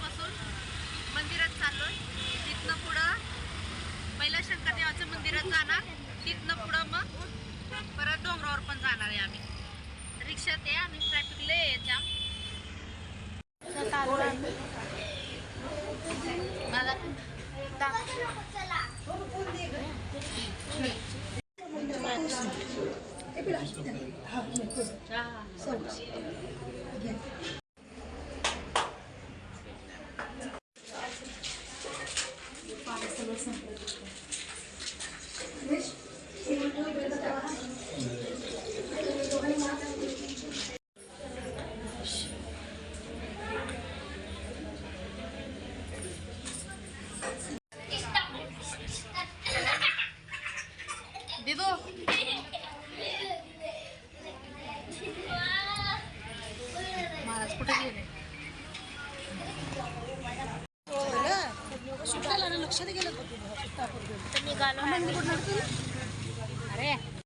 मंदिरात चाललो तिथनं पुढं पहिलं शंकरदेवाचं मंदिरात जाणार. तिथनं पुढं मग परत डोंगरावर पण जाणार आहे आम्ही. रिक्षात आहे आणि ट्रॅफिक लय याच्या जाम. मला essa लक्षात गेलं का तुझं? निघालो अरे